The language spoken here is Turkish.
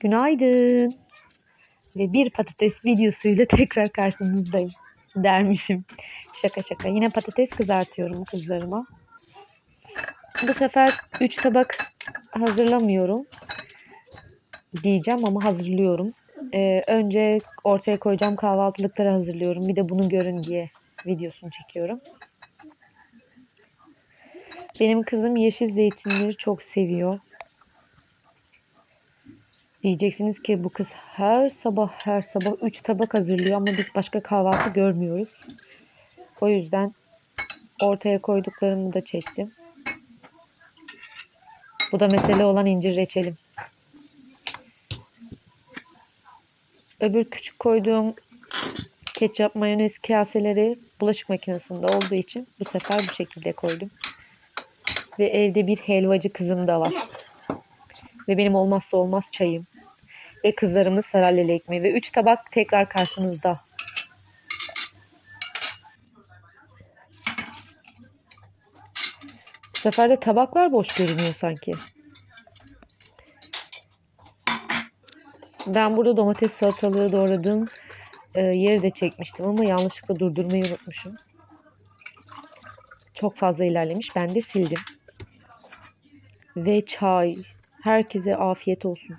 Günaydın. Ve bir patates videosuyla tekrar karşınızdayım dermişim. Şaka şaka. Yine patates kızartıyorum kızlarıma. Bu sefer 3 tabak hazırlamıyorum diyeceğim ama hazırlıyorum. Ee, önce ortaya koyacağım kahvaltılıkları hazırlıyorum. Bir de bunu görün diye videosunu çekiyorum. Benim kızım yeşil zeytinleri çok seviyor. Diyeceksiniz ki bu kız her sabah her sabah 3 tabak hazırlıyor ama biz başka kahvaltı görmüyoruz. O yüzden ortaya koyduklarımı da çektim. Bu da mesele olan incir reçelim. Öbür küçük koyduğum ketçap mayonez kaseleri bulaşık makinesinde olduğu için bu sefer bu şekilde koydum. Ve evde bir helvacı kızım da var. Ve benim olmazsa olmaz çayım. Ve kızlarımın saralleli ekmeği. Ve üç tabak tekrar karşınızda. Bu sefer de tabaklar boş görünüyor sanki. Ben burada domates salatalığı doğradığım e, yeri de çekmiştim ama yanlışlıkla durdurmayı unutmuşum. Çok fazla ilerlemiş. Ben de sildim. Ve çay. Herkese afiyet olsun.